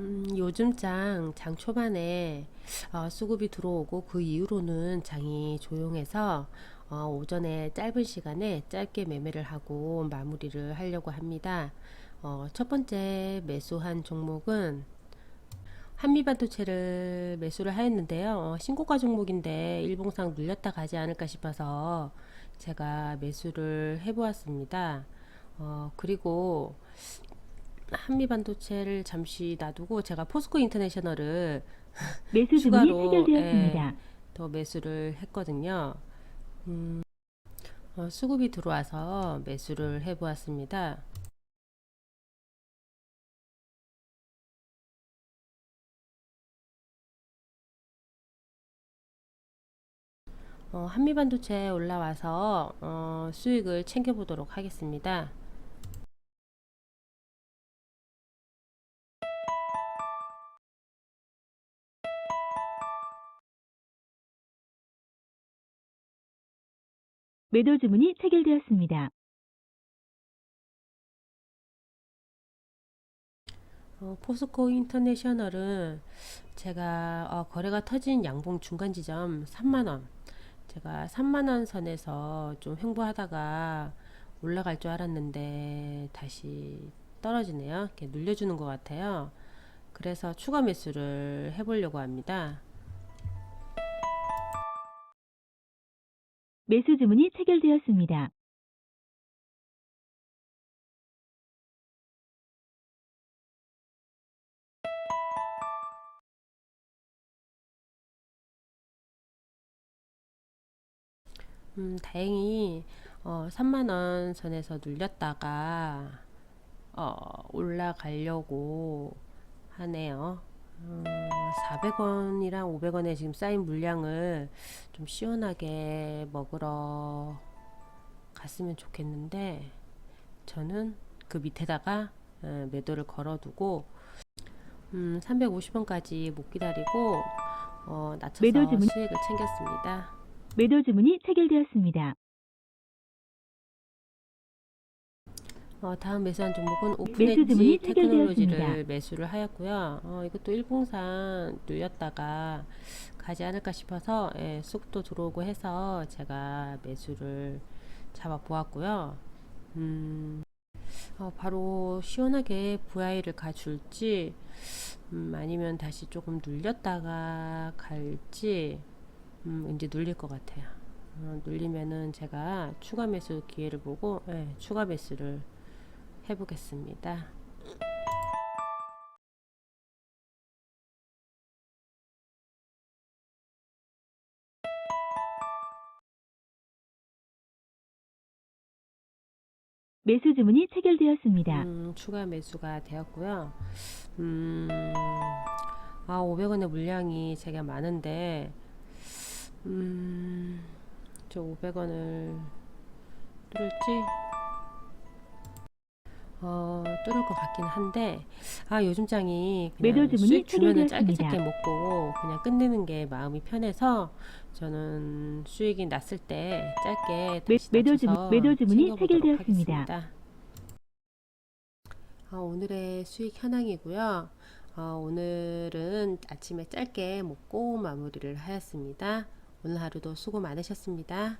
음, 요즘 장, 장 초반에 어, 수급이 들어오고 그 이후로는 장이 조용해서 어, 오전에 짧은 시간에 짧게 매매를 하고 마무리를 하려고 합니다. 어, 첫 번째 매수한 종목은 한미반도체를 매수를 하였는데요. 어, 신고가 종목인데 일봉상 눌렸다 가지 않을까 싶어서 제가 매수를 해보았습니다. 어, 그리고 한미 반도체를 잠시 놔두고 제가 포스코 인터내셔널을 매수 추가로 체결되었습니다. 예, 더 매수를 했거든요. 음, 어, 수급이 들어와서 매수를 해보았습니다. 어, 한미반도체 올라와서 어, 수익을 챙겨보도록 하겠습니다. 매도 주문이 체결되었습니다. 어, 포스코 인터내셔널은 제가 어, 거래가 터진 양봉 중간 지점 3만원. 제가 3만원 선에서 좀 횡보하다가 올라갈 줄 알았는데 다시 떨어지네요. 이렇게 눌려주는 것 같아요. 그래서 추가 매수를 해보려고 합니다 매수 주문이 체결되었습니다. 음, 다행히 어, 3만원 선에서 눌렸다가 어, 올라가려고 하네요. 음, 400원이랑 500원에 지금 쌓인 물량을 좀 시원하게 먹으러 갔으면 좋겠는데 저는 그 밑에다가 어, 매도를 걸어두고 음, 350원까지 못 기다리고 어, 낮춰서 매도 주문- 수익을 챙겼습니다. 매도 주문이 체결되었습니다. 어, 다음 매수한 종목은 매수 오픈엣지 테크놀로지를. 매수를 하였고요. 어, 이것도 일봉상 누였다가 가지 않을까 싶어서 예, 쑥도 들어오고 해서 제가 매수를 잡아 보았고요. 음, 어, 바로 시원하게 VI를 가줄지 음, 아니면 다시 조금 눌렸다가 갈지 음, 이제 눌릴 것 같아요. 어, 눌리면은 제가 추가 매수 기회를 보고 예, 추가 매수를 해보겠습니다. 매수 주문이 체결되었습니다. 음, 추가 매수가 되었고요. 음, 아, 500원의 물량이 제가 많은데, 음, 저 500원을 뚫을지? 어, 뚫을 것 같긴 한데, 아, 요즘 장이 그냥 매도 주문이 수익 주면은 짧게 체결되었습니다. 짧게 먹고 그냥 끝내는 게 마음이 편해서 저는 수익이 났을 때 짧게 매- 다시 매도 낮춰서 주문- 매도 주문이 챙겨보도록 체결되었습니다. 하겠습니다. 아, 오늘의 수익 현황이고요. 어, 오늘은 아침에 짧게 먹고 마무리를 하였습니다. 오늘 하루도 수고 많으셨습니다.